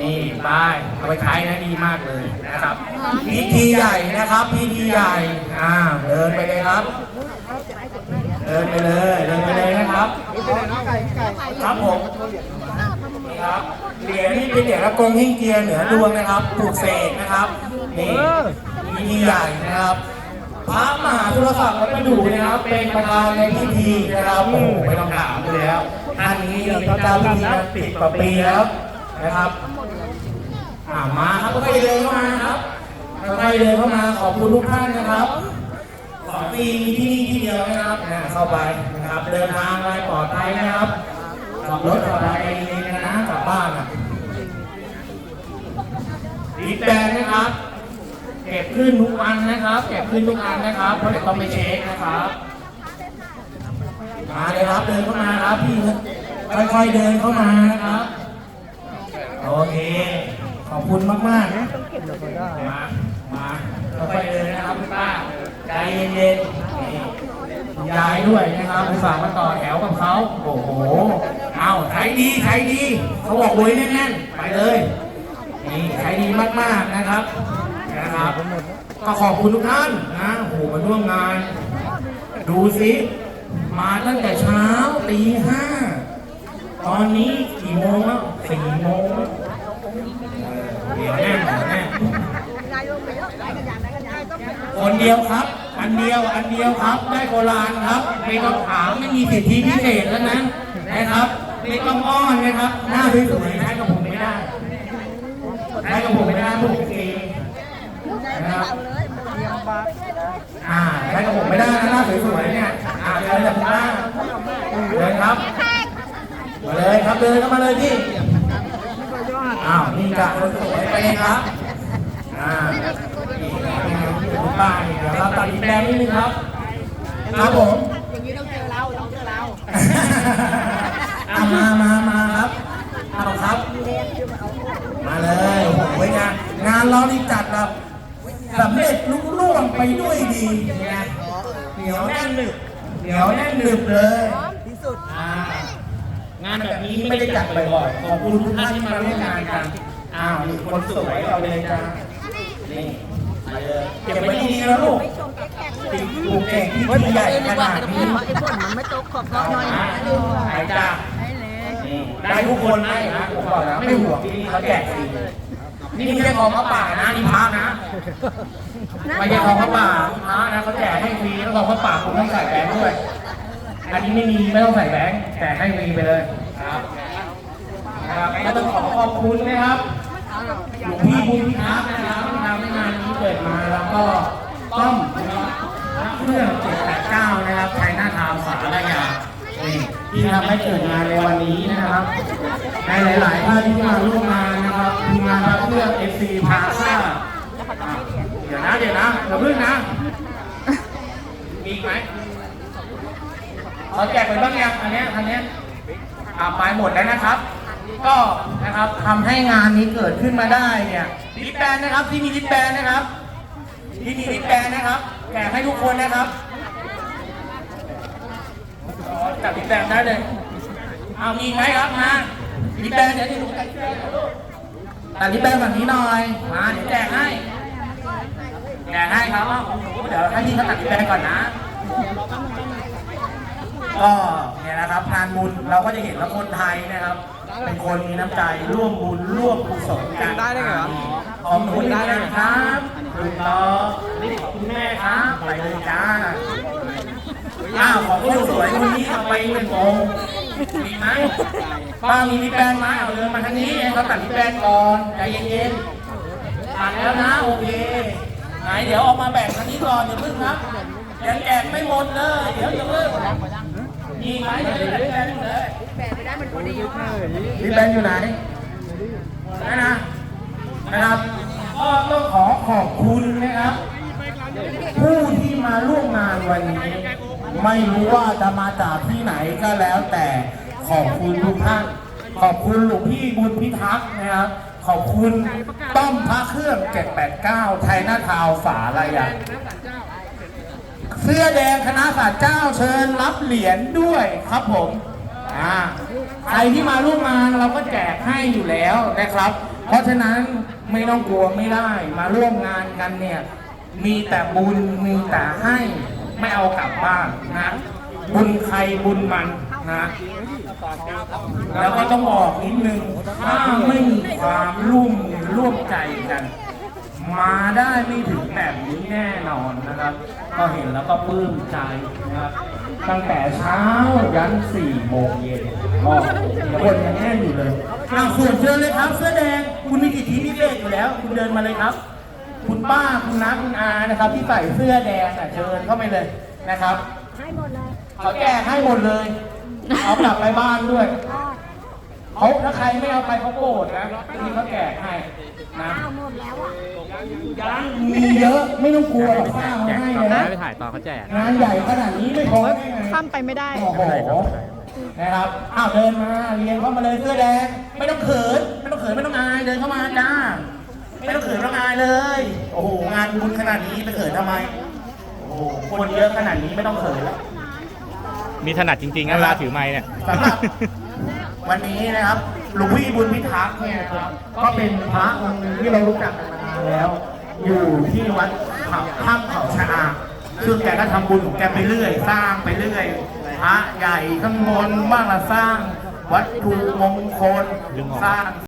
นี่ป้ายเอาไปใช้นะดีมากเลยนะครับพิธีใหญ่นะครับพิธีใหญ่อ่าเดินไปเลยครับ เดินไปเลยเดินไปเลยนะครับครับผมนี่ครับเหรียญนี่เป็นเหรียญละกงหิ้งเกียร์เหนือดวงนะครับปลูกเสกนะครับนี่พิธีใหญ่นะครับพระมหาธุรศักดิ์วัดประดูนะครับ เป็นประธานในพิธีนะครับโอ้โหไม่ต้องถามเลยแล้วท่านนี้เป็นเจ้าพิธีมาสิบกว่าปีแล้ว นะครับอ่ามาครับค่อยๆเดินเข้ามาครับค่อยๆเดินเข้ามาขอบคุณทุกท่านนะครับของฟรีมีที่นี่ที่เดียวนะครับนะเข้าไปนะครับเดินทางไปปลอดภัยนะครับขับรถปลอดภัยเองนะกลับบ้านอะรีบแบนนะครับเก็บขึ้นทุกอันนะครับ เก็บขึ้นทุกอันนะครับเพราะเดี๋ยวต้องไปเช็คนะครับมาเลยครับเดินเข้ามาครับพี่ค่อยๆเดินเข้ามานะครับ โอเค ขอบคุณมากๆนะมา มาค่อยๆเดินะครับคุณป้า ใจเย็นๆนี่คุณยายด้วยนะครับอุตส่าห์มาต่อแถวกับเขาโอ้โห เอาใช้ดีใช้ดี เขาบอกบุยแน่นๆ ไปเลย นี่ใช้ดีมากๆนะครับ นะครับ ก็ขอบคุณทุกท่านนะโอ้โหมาร่วมงาน ดูสิ มาตั้งแต่เช้าตีห้า ตอนนี้กี่โมงแล้วสี่โมงแล้วเดี๋ยวแน่เดี๋ยวแน่คนเดียวครับ อันเดี ยวอันเดียวครับ ได้โบราณครับ ไม่ต้องถามไม่มีสิทธิพิเศษแล้วนะนะครับไม่ต้องอ้อนนะครับ หน้าสวยๆใช้กับผมไม่ได้ใช้กับผมไม่ได้พวกเองนะครับอ่าใช้กับผมไม่ได้นะหน้าสวยๆเนี่ยอ่าเดินจากหน้าเดินครับมาเลยครับเดินเข้ามาเลยพี่อ้าวนี่กะคนสวยไปเลยครับอ่า นี่นะครับคุณป้านี่เดี๋ยวเราตัดอีกแปลงนิดนึงครับครับผมอย่างนี้ต้องเจอเราต้องเจอเราอ่ามามามาครับเอาครับ มาเลยโอ้โหงานงานเรานี่จัดแบบสำเร็จลุล่วงไปด้วยดีนะเหนียวแน่นหนึบเหนียวแน่นหนึบเลยที่สุดอ่างานแบบนี้ไม่ได้จัดบ่อยๆขอบคุณทุกท่านที่มาร่วมงานกันอ้าวนี่คนสวยเราเลยจ้านี่มา เลยเก็บไว้ดีๆนะลูกติดปลูกเก่งที่ที่ใหญ่ขนาดนี้ไอ้ฝนมันไม่ตกขอบนอกหน่อยอ่าหายจ้าได้ทุกคนไหมนะผมบอกแล้วไม่ห่วงที่นี่เขาแจกฟรีนี่ไม่ใช่ของพระป่านะนี่พระนะไม่ใช่ของพระป่าพระนะเขาแจกให้ฟรีแล้วของพระป่าคุณต้องใส่แบงค์ด้วย อันนี้ไม่มีไม่ต้องใส่แบงค์แจกให้ฟรีไปเลยครับครับก็ต้องขอขอบคุณนะครับหลวงพี่บุญพิทักษ์นะครับที่ทำให้งานนี้เกิดมาแล้วก็ต้อมนะครับเครื่อง789นะครับใช้หน้าทางสารระยานี่ที่ทำให้เกิดงานในวันนี้นะครับในหลาย ๆ ท่านที่มาร่วมงานนะครับทีมงานพระเครื่อง FC พาซ่าเดี๋ยวนะเดี๋ยวนะเดี๋ยวพึ่งนะ มีอีกไหมเขาแจกไปบ้างยังอันเนี้ยอันเนี้ยอ่าไปหมดแล้วนะครับ ก็นะครับทำให้งานนี้เกิดขึ้นมาได้เนี่ยลิปแบนนะครับที่มีลิปแบนนะครับที่มีลิปแบนนะครับแจกให้ทุกคนนะครับ อ๋อจับลิปแบนได้เลย เอามีอีกไหมครับมาลิปแบนเดี๋ยวที่ดูกันตัดลิปแบนแบบนี้หน่อย มาเดี๋ยวแจกให้ แจกให้ครับว่าเดี๋ยวให้พี่เขาตัดสินใจก่อนนะก็เนี่ยนะครับงานบุญเราก็จะเห็นว่าคนไทยนะครับ เป็นคนมีน้ำใจร่วมบุญร่วมกุศลกันได้ได้ไงวะของหนูได้นะครับคุณต่อนี่ของคุณแม่ครับไปเลยจ้า อ้าวของคนสวยคนนี้เอาไปหนึ่งองค์มีไหมป้ามีลิปแบนไหมเอาเดินมาทางนี้ให้เขาตัดลิปแบนก่อนใจเย็นๆผ่านแล้วนะโอเคไหนเดี๋ยวเออกมาแบ่งทางนี้ก่อนเดี๋ยวพึ่งครับยังแจกไม่หมดเลย เดี๋ยวอย่าเพิ่งมีไหมเดี๋ยวจะแบ่งเลยแปลไม่ได้มันพอดีรีบแบงอยู่ไหนนะนะนะครับก็ต้องขอขอบคุณนะครับ ผู้ที่มาร่วมงานวันนี้ ไม่รู้ว่าจะมาจากที่ไหนก็แล้วแต่ขอบคุณทุกท่านขอบคุณหลวงพี่บุญพิทักษ์นะครับ ขอบคุณต้อมพระเครื่อง 789 ไทยหน้าทาวน์ฝาลายันเสื้อแดงคณะศาสตร์เจ้าเชิญรับเหรียญด้วยครับผมอ่าใครที่มาร่วมงานเราก็แจกให้อยู่แล้วนะครับ เพราะฉะนั้นไม่ต้องกลัวไม่ได้มาร่วมงานกันเนี่ย มีแต่บุญมีแต่ให้ ไม่เอากลับบ้านนะบุญใครบุญมันนะแล้วก็ต้องบอกนิดนึงถ้าไม่มีความร่วมมือร่วมใจกัน มาได้ไม่ถึงแบบนี้แน่นอนนะครับ ก็เห็นแล้วก็ปลื้มใจนะครับตั้งแต่เช้ายันสี่โมงเย็นก็คนยังแน่นอยู่เลยอ้าวส่วนเชิญเลยครับ เสื้อแดงคุณมีสิทธิพิเศษอยู่แล้ว คุณเดินมาเลยครับ คุณป้าคุณน้าคุณอานะครับ ที่ใส่เสื้อแดงอะเชิญเข้าไปเลยนะครับให้หมดเลยเขาแจกให้หมดเลย เอากลับไปบ้านด้วยเขาถ้าใครไม่เอาไปเขาโกรธนะนี่เขาแจกให้นะข้าวหมดแล้วอะยังมีเยอะไม่ต้องกลัวหรอกป้าเขาให้เลยนะไปถ่ายตอนเขาแจกงานใหญ่ขนาดนี้ไม่พอได้ไงข้ามไปไม่ได้โอ้โหนะครับ อ้าวเดินมาเรียนเข้ามาเลยเสื้อแดง ไม่ต้องเขิน ไม่ต้องเขินไม่ต้องอาย เดินเข้ามาจ้า ไม่ต้องเขินไม่ต้องอายเลย โอ้โห งานบุญขนาดนี้ไปเขินทำไม โอ้โห คนเยอะขนาดนี้ไม่ต้องเขินแล้ว มีถนัดจริงๆนะเวลาถือไม้เนี่ย สำหรับวันนี้นะครับหลวงพี่บุญพิทักษ์เนี่ยนะครับก็เป็นพระองค์หนึงที่เรารู้จักกันมานานแล้ว อยู่ที่วัดเขาถ้ำเขาชะอาซึ่งแกก็ทำบุญของแกไปเรื่อย สร้างไปเรื่อยพระใหญ่ข้างบนบ้างละสร้าง วัตถุมงคลดึงออกสร้าง